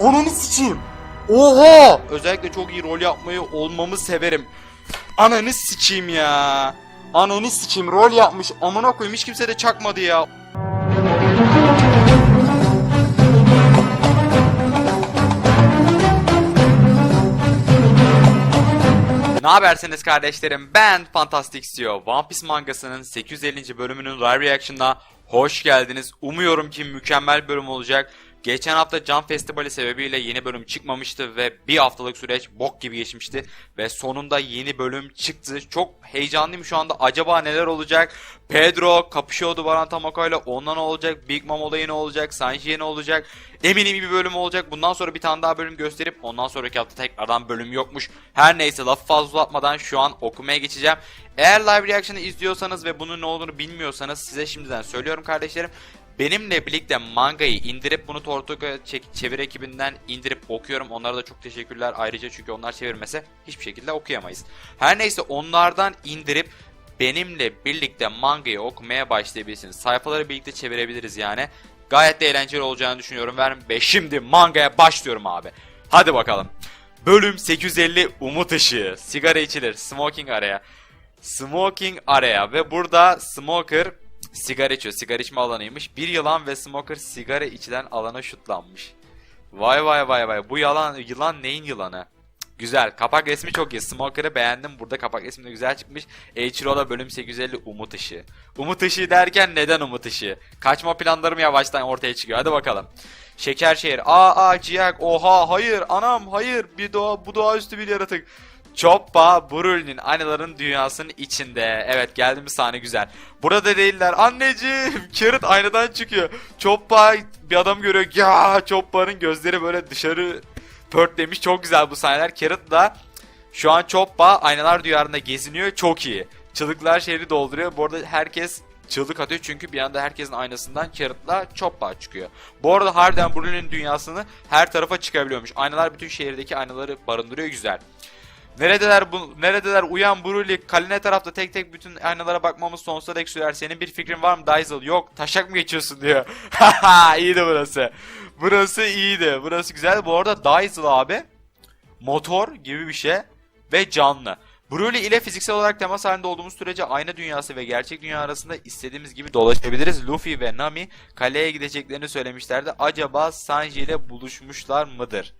Ananı sikeyim. Oha! Özellikle çok iyi rol yapmayı olmamı severim. Ananı sikeyim ya. Ananı sikeyim rol yapmış. Amına koyayım hiç kimse de çakmadı ya. Ne habersiniz kardeşlerim? Ben Fantastic CEO. One Piece mangasının 850. bölümünün live reaction'ına hoş geldiniz. Umuyorum ki mükemmel bölüm olacak. Geçen hafta Can Festivali sebebiyle yeni bölüm çıkmamıştı ve bir haftalık süreç bok gibi geçmişti. Ve sonunda yeni bölüm çıktı. Çok heyecanlıyım şu anda. Acaba neler olacak? Pedro kapışıyordu Baran Tamako ile. Ondan ne olacak? Big Mom olayı ne olacak? Sanji'ye ne olacak? Eminim bir bölüm olacak. Bundan sonra bir tane daha bölüm gösterip ondan sonraki hafta tekrardan bölüm yokmuş. Her neyse lafı fazla uzatmadan şu an okumaya geçeceğim. Eğer live reaction'ı izliyorsanız ve bunun ne olduğunu bilmiyorsanız size şimdiden söylüyorum kardeşlerim. Benimle birlikte mangayı indirip bunu Tortuga çevir ekibinden indirip okuyorum. Onlara da çok teşekkürler ayrıca çünkü onlar çevirmese hiçbir şekilde okuyamayız. Her neyse onlardan indirip benimle birlikte mangayı okumaya başlayabilirsiniz. Sayfaları birlikte çevirebiliriz yani. Gayet de eğlenceli olacağını düşünüyorum ve şimdi mangaya başlıyorum abi. Hadi bakalım. Bölüm 850 Umut Işığı. Sigara içilir. Smoking araya. Smoking area ve burada smoker sigara içiyor. Sigara içme alanıymış. Bir yılan ve smoker sigara içilen alana şutlanmış. Vay vay vay vay. Bu yalan yılan neyin yılanı? Güzel. Kapak resmi çok iyi. Smoker'ı beğendim. Burada kapak resmi de güzel çıkmış. Eiichiro'da bölüm 850 Umut Işığı. Umut Işığı derken neden Umut Işığı? Kaçma planlarım yavaştan ortaya çıkıyor. Hadi bakalım. Şeker şehir. Aa aa ciyak. Oha hayır anam hayır. Bir doğa bu doğaüstü bir yaratık. Choppa Brul'nin aynaların dünyasının içinde. Evet geldiğimiz sahne güzel. Burada değiller. Anneciğim Carrot aynadan çıkıyor. Choppa bir adam görüyor. Ya Choppa'nın gözleri böyle dışarı pörtlemiş. Çok güzel bu sahneler. Carrot da şu an Choppa aynalar diyarında geziniyor. Çok iyi. Çığlıklar şehri dolduruyor. Bu arada herkes çığlık atıyor çünkü bir anda herkesin aynasından Carrot'la Choppa çıkıyor. Bu arada harbiden Brul'nin dünyasını her tarafa çıkabiliyormuş. Aynalar bütün şehirdeki aynaları barındırıyor. Güzel. Neredeler bu neredeler uyan Bruli kale ne tarafta tek tek bütün aynalara bakmamız sonsuza dek sürer. Senin bir fikrin var mı Daisel? Yok taşak mı geçiyorsun diyor. Haha iyiydi burası. Burası iyiydi. Burası güzel. Bu arada Daisel abi motor gibi bir şey ve canlı. Broly ile fiziksel olarak temas halinde olduğumuz sürece ayna dünyası ve gerçek dünya arasında istediğimiz gibi dolaşabiliriz. Luffy ve Nami kaleye gideceklerini söylemişlerdi. Acaba Sanji ile buluşmuşlar mıdır?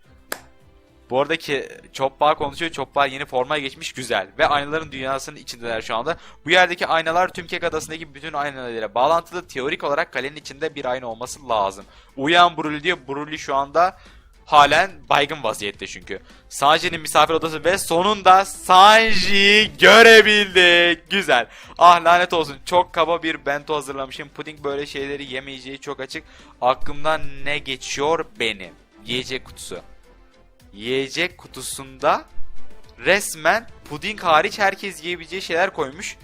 Bu aradaki Choppa konuşuyor. Choppa yeni formaya geçmiş güzel. Ve aynaların dünyasının içindeler şu anda. Bu yerdeki aynalar tüm Kek Adası'ndaki bütün aynalarıyla bağlantılı. Teorik olarak kalenin içinde bir ayna olması lazım. Uyan Broly diyor. Broly şu anda halen baygın vaziyette çünkü. Sanji'nin misafir odası ve sonunda Sanji'yi görebildik. Güzel. Ah lanet olsun. Çok kaba bir bento hazırlamışım. Puding böyle şeyleri yemeyeceği çok açık. Aklımdan ne geçiyor benim? Yiyecek kutusu yiyecek kutusunda resmen puding hariç herkes yiyebileceği şeyler koymuş.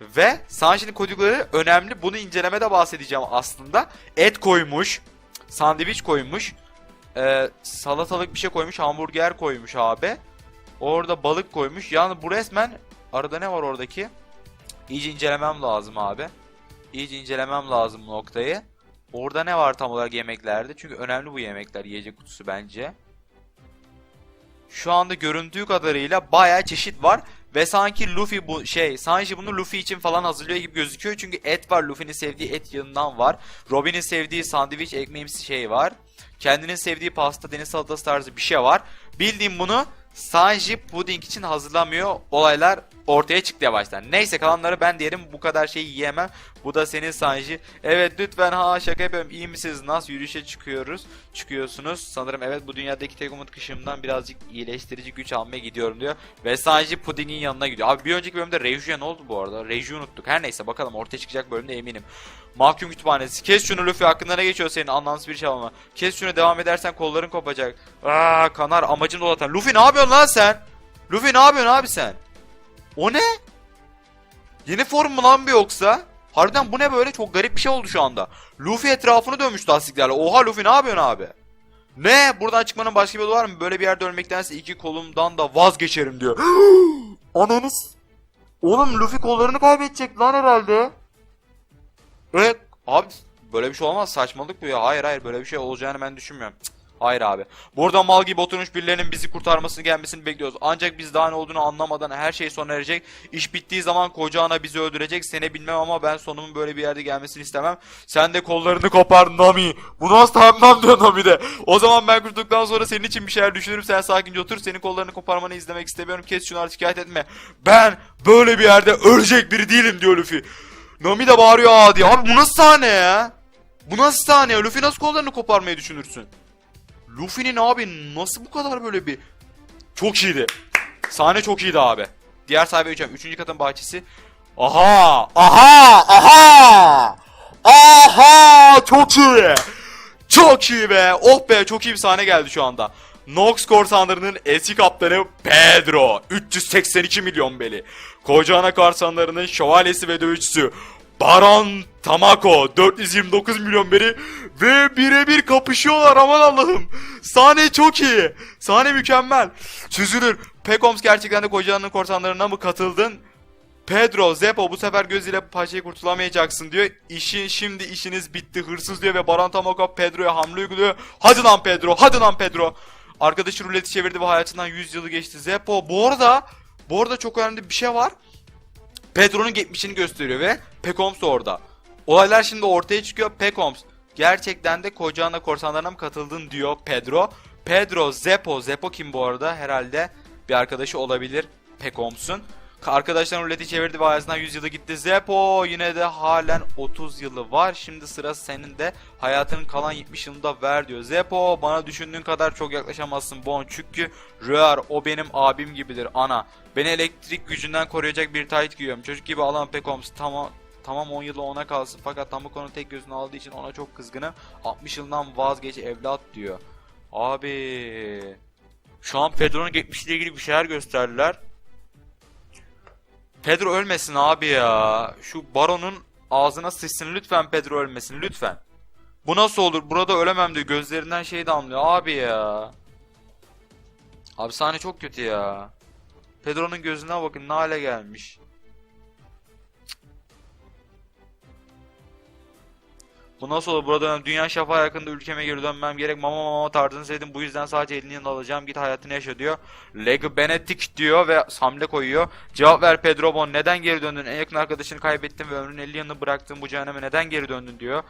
Ve Sanji'nin koydukları önemli. Bunu incelemede bahsedeceğim aslında. Et koymuş. Sandviç koymuş. e, salatalık bir şey koymuş. Hamburger koymuş abi. Orada balık koymuş. Yani bu resmen arada ne var oradaki? İyice incelemem lazım abi. İyice incelemem lazım noktayı. Orada ne var tam olarak yemeklerde? Çünkü önemli bu yemekler. Yiyecek kutusu bence şu anda göründüğü kadarıyla bayağı çeşit var. Ve sanki Luffy bu şey Sanji bunu Luffy için falan hazırlıyor gibi gözüküyor. Çünkü et var. Luffy'nin sevdiği et yanından var. Robin'in sevdiği sandviç ekmeğimsi şey var. Kendinin sevdiği pasta deniz salatası tarzı bir şey var. Bildiğim bunu Sanji puding için hazırlamıyor. Olaylar ortaya çıktı yavaştan. Neyse kalanları ben diyelim bu kadar şeyi yiyemem. Bu da senin Sanji. Evet lütfen ha şaka yapıyorum. İyi misiniz? Nasıl yürüyüşe çıkıyoruz? Çıkıyorsunuz. Sanırım evet bu dünyadaki tek umut kışımdan birazcık iyileştirici güç almaya gidiyorum diyor. Ve Sanji pudingin yanına gidiyor. Abi bir önceki bölümde Reiju'ya ne oldu bu arada? Reiju'yu unuttuk. Her neyse bakalım ortaya çıkacak bölümde eminim. Mahkum kütüphanesi. Kes şunu Luffy hakkında ne geçiyor senin anlamsız bir şey ama. Kes şunu devam edersen kolların kopacak. Aa kanar amacın dolatan. Luffy ne yapıyorsun lan sen? Luffy ne yapıyorsun abi sen? O ne? Yeni form mu lan bu yoksa? Harbiden bu ne böyle? Çok garip bir şey oldu şu anda. Luffy etrafını dönmüş lastiklerle. Oha Luffy ne yapıyorsun abi? Ne? Buradan çıkmanın başka bir yolu var mı? Böyle bir yerde ölmektense iki kolumdan da vazgeçerim diyor. Ananız. Oğlum Luffy kollarını kaybedecek lan herhalde. Evet. Abi böyle bir şey olmaz. Saçmalık bu ya. Hayır hayır böyle bir şey olacağını ben düşünmüyorum. Cık. Hayır abi. Burada mal gibi oturmuş birilerinin bizi kurtarmasını gelmesini bekliyoruz. Ancak biz daha ne olduğunu anlamadan her şey sona erecek. İş bittiği zaman koca ana bizi öldürecek. Seni bilmem ama ben sonumun böyle bir yerde gelmesini istemem. Sen de kollarını kopar Nami. Bunu asla yapmam diyor Nami de. O zaman ben kurtulduktan sonra senin için bir şeyler düşünürüm. Sen sakince otur. Senin kollarını koparmanı izlemek istemiyorum. Kes şunu artık şikayet etme. Ben böyle bir yerde ölecek biri değilim diyor Luffy. Nami de bağırıyor aa diye. Abi bu nasıl sahne ya? Bu nasıl sahne ya? Luffy nasıl kollarını koparmayı düşünürsün? Luffy'nin abi nasıl bu kadar böyle bir... Çok iyiydi. Sahne çok iyiydi abi. Diğer sahibi geçeceğim. Üçüncü katın bahçesi. Aha! Aha! Aha! Aha! Çok iyi! Çok iyi be! Oh be! Çok iyi bir sahne geldi şu anda. Nox korsanlarının eski kaptanı Pedro. 382 milyon beli. Koca ana korsanlarının şövalyesi ve dövüşçüsü Baron Tamako 429 milyon beri ve birebir kapışıyorlar aman Allah'ım. Sahne çok iyi. Sahne mükemmel. Süzülür. Pekoms gerçekten de kocanın korsanlarına mı katıldın? Pedro, Zeppo bu sefer gözüyle paçayı kurtulamayacaksın diyor. İşin şimdi işiniz bitti hırsız diyor ve Baron Tamako Pedro'ya hamle uyguluyor. Hadi lan Pedro, hadi lan Pedro. Arkadaşı ruleti çevirdi ve hayatından 100 yılı geçti. Zeppo bu arada, bu arada çok önemli bir şey var. Pedro'nun geçmişini gösteriyor ve Pekoms da orada. Olaylar şimdi ortaya çıkıyor. Pekoms gerçekten de koca ana korsanlarına mı katıldın diyor Pedro. Pedro, Zeppo, Zeppo kim bu arada? Herhalde bir arkadaşı olabilir Pekoms'un. Arkadaşlar ruleti çevirdi ve hayatından 100 yılı gitti. Zeppo yine de halen 30 yılı var. Şimdi sıra senin de hayatının kalan 70 yılında ver diyor. Zeppo bana düşündüğün kadar çok yaklaşamazsın Bon. Çünkü Röar o benim abim gibidir ana. Beni elektrik gücünden koruyacak bir tight giyiyorum. Çocuk gibi alan Pekoms tamam Tamam 10 yılı ona kalsın fakat Tamako'nun tek gözünü aldığı için ona çok kızgınım. 60 yıldan vazgeç evlat diyor. Abi. Şu an Pedro'nun geçmişiyle ilgili bir şeyler gösterdiler. Pedro ölmesin abi ya. Şu baronun ağzına sıçsın lütfen Pedro ölmesin lütfen. Bu nasıl olur? Burada ölemem diyor. Gözlerinden şey damlıyor abi ya. Abi sahne çok kötü ya. Pedro'nun gözüne bakın ne hale gelmiş. Bu nasıl olur? Burada dönem dünya şafağı yakında ülkeme geri dönmem gerek. Mama mama tarzını sevdim. Bu yüzden sadece yanına alacağım. Git hayatını yaşa diyor. Leg Benetik diyor ve hamle koyuyor. Cevap ver Pedro Bon. Neden geri döndün? En yakın arkadaşını kaybettin ve ömrünün 50 yılını bıraktın bu cehenneme. Neden geri döndün diyor.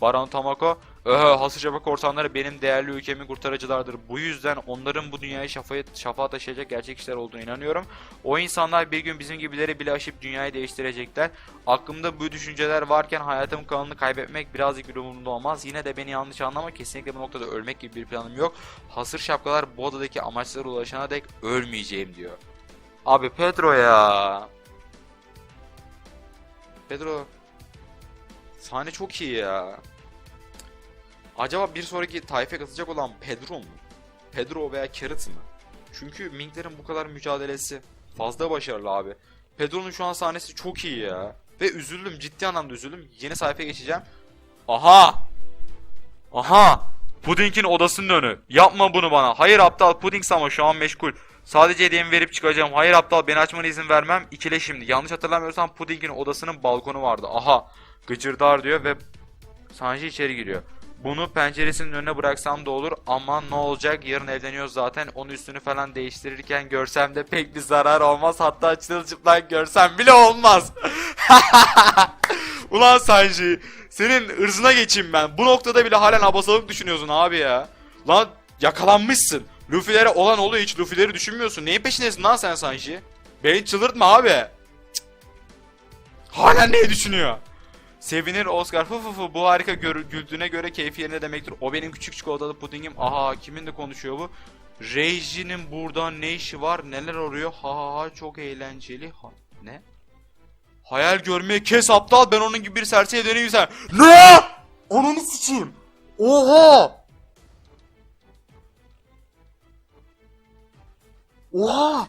Baron Tamako. Öhö hasıca bak korsanları benim değerli ülkemin kurtarıcılardır. Bu yüzden onların bu dünyayı şafaya, şafağa taşıyacak gerçek işler olduğunu inanıyorum. O insanlar bir gün bizim gibileri bile aşıp dünyayı değiştirecekler. Aklımda bu düşünceler varken hayatımın kanını kaybetmek birazcık umurumda olmaz. Yine de beni yanlış anlama kesinlikle bu noktada ölmek gibi bir planım yok. Hasır şapkalar bu odadaki amaçlara ulaşana dek ölmeyeceğim diyor. Abi Pedro ya. Pedro. Sahne çok iyi ya. Acaba bir sonraki tayfe katacak olan Pedro mu? Pedro veya Carrot mı? Çünkü Minklerin bu kadar mücadelesi fazla başarılı abi. Pedro'nun şu an sahnesi çok iyi ya. Ve üzüldüm ciddi anlamda üzüldüm. Yeni sayfaya geçeceğim. Aha! Aha! Pudding'in odasının önü. Yapma bunu bana. Hayır aptal Pudding ama şu an meşgul. Sadece hediyemi verip çıkacağım. Hayır aptal beni açmana izin vermem. İkile şimdi. Yanlış hatırlamıyorsam Pudding'in odasının balkonu vardı. Aha! Gıcırdar diyor ve Sanji içeri giriyor. Bunu penceresinin önüne bıraksam da olur ama ne olacak yarın evleniyoruz zaten onun üstünü falan değiştirirken görsem de pek bir zarar olmaz hatta çırılçıplak görsem bile olmaz. Ulan Sanji senin ırzına geçeyim ben bu noktada bile halen abasalık düşünüyorsun abi ya. Lan yakalanmışsın. Luffy'lere olan oluyor hiç Luffy'leri düşünmüyorsun. Neyin peşindesin lan sen Sanji? Beni çıldırtma abi. Cık. Halen neyi düşünüyor? Sevinir Oscar. Fı fı fı bu harika güldüğüne göre keyfi yerine demektir. O benim küçük çikolatalı pudingim. Aha kimin de konuşuyor bu? Reiji'nin burada ne işi var? Neler oluyor? Ha ha ha çok eğlenceli. Ha, ne? Hayal görmeyi kes aptal. Ben onun gibi bir serseriye döneyim sen. Ne? Ananı sıçayım. Oha! Oha!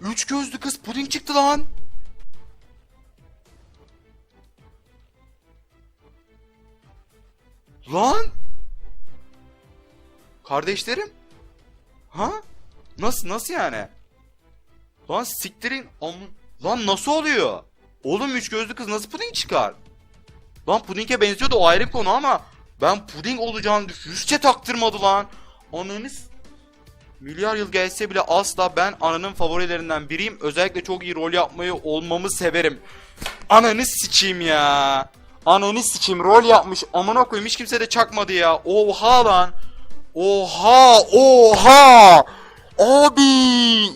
Üç gözlü kız puding çıktı. Lan! Kardeşlerim? Ha? Nasıl nasıl yani? Lan siktirin Lan nasıl oluyor? Oğlum üç gözlü kız nasıl puding çıkar? Lan pudinge benziyordu o ayrı konu ama Ben puding olacağını düşüşçe taktırmadı lan. Ananız milyar yıl gelse bile asla ben ananın favorilerinden biriyim. Özellikle çok iyi rol yapmayı olmamı severim. Ananı sikeyim ya. Ananı sikeyim rol yapmış. Amına koyayım hiç kimse de çakmadı ya. Oha lan. Oha oha. Abi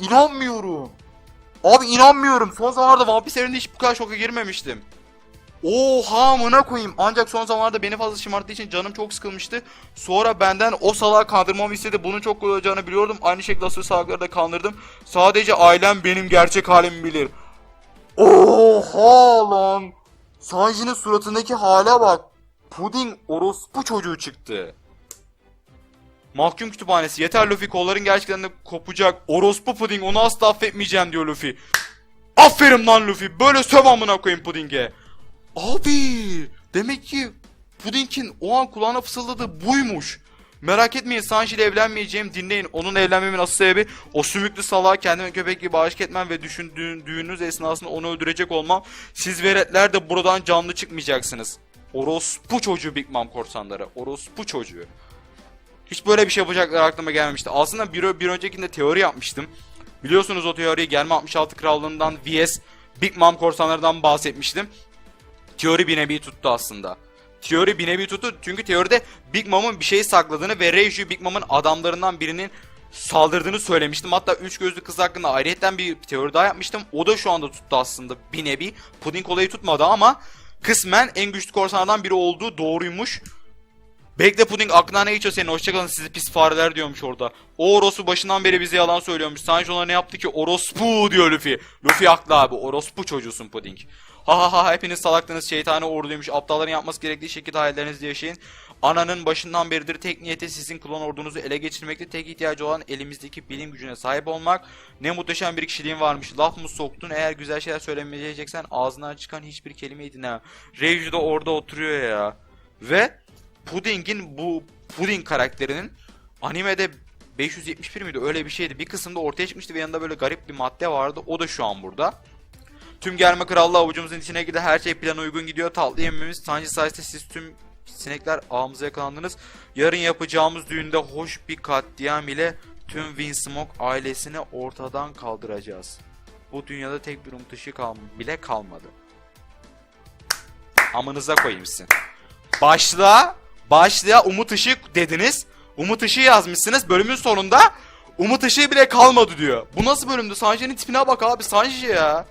inanmıyorum. Abi inanmıyorum. Son zamanlarda Vampir serinde hiç bu kadar şoka girmemiştim. Oha amına koyayım. Ancak son zamanlarda beni fazla şımarttığı için canım çok sıkılmıştı. Sonra benden o salağı kandırmamı istedi. Bunun çok kolay olacağını biliyordum. Aynı şekilde asıl salakları da kandırdım. Sadece ailem benim gerçek halimi bilir. Oha lan. Sanji'nin suratındaki hale bak. Puding orospu çocuğu çıktı. Mahkum kütüphanesi. Yeter Luffy kolların gerçekten de kopacak. Orospu puding onu asla affetmeyeceğim diyor Luffy. Aferin lan Luffy. Böyle söv amına koyayım pudinge. Abi demek ki Puding'in o an kulağına fısıldadığı buymuş. Merak etmeyin Sanji ile evlenmeyeceğim dinleyin. Onun evlenmemin asıl sebebi o sümüklü salağa kendime köpek gibi aşık etmem ve düşündüğün düğününüz esnasında onu öldürecek olmam. Siz veletler de buradan canlı çıkmayacaksınız. Orospu çocuğu Big Mom korsanları. Orospu çocuğu. Hiç böyle bir şey yapacaklar aklıma gelmemişti. Aslında bir, bir öncekinde teori yapmıştım. Biliyorsunuz o teoriyi Gelme 66 Krallığından vs Big Mom korsanlarından bahsetmiştim. Teori bir nevi tuttu aslında. Teori bir nevi tuttu çünkü teoride Big Mom'un bir şey sakladığını ve Reiju Big Mom'un adamlarından birinin saldırdığını söylemiştim. Hatta üç gözlü kız hakkında ayrıyetten bir teori daha yapmıştım. O da şu anda tuttu aslında bir nevi. Puding olayı tutmadı ama kısmen en güçlü korsanlardan biri olduğu doğruymuş. Bekle Puding aklına ne geçiyor senin hoşçakalın sizi pis fareler diyormuş orada. O orospu başından beri bize yalan söylüyormuş. Sanji ona ne yaptı ki orospu diyor Luffy. Luffy haklı abi orospu çocuğusun Puding. Ha ha ha hepiniz salaktınız şeytani orduymuş. Aptalların yapması gerektiği şekilde hayallerinizde yaşayın. Ananın başından beridir tek niyeti sizin klon ordunuzu ele geçirmekte tek ihtiyacı olan elimizdeki bilim gücüne sahip olmak. Ne muhteşem bir kişiliğin varmış. Laf mı soktun? Eğer güzel şeyler söylemeyeceksen ağzından çıkan hiçbir kelimeyi dinle. Reiju da orada oturuyor ya. Ve Pudding'in bu Pudding karakterinin animede 571 miydi öyle bir şeydi. Bir kısımda ortaya çıkmıştı ve yanında böyle garip bir madde vardı. O da şu an burada. Tüm gelme krallığı avucumuzun içine gidiyor. Her şey plana uygun gidiyor. Tatlı yememiz. Sanji sayesinde siz tüm sinekler ağımıza yakalandınız. Yarın yapacağımız düğünde hoş bir katliam ile tüm Winsmoke ailesini ortadan kaldıracağız. Bu dünyada tek bir umut ışığı kal bile kalmadı. Amınıza koyayım sizin. Başlığa, başlığa Umut Işık dediniz. Umut Işığı yazmışsınız. Bölümün sonunda Umut Işığı bile kalmadı diyor. Bu nasıl bölümdü? Sanji'nin tipine bak abi. Sanji ya.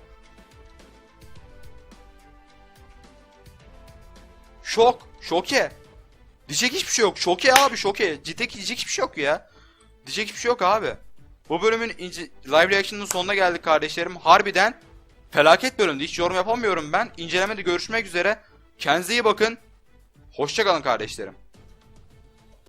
Şok. Şoke. Diyecek hiçbir şey yok. Şoke abi şoke. Ciddi diyecek hiçbir şey yok ya. Diyecek hiçbir şey yok abi. Bu bölümün ince, live reaction'ın sonuna geldik kardeşlerim. Harbiden felaket bölümdü. Hiç yorum yapamıyorum ben. İncelemede görüşmek üzere. Kendinize iyi bakın. Hoşçakalın kardeşlerim.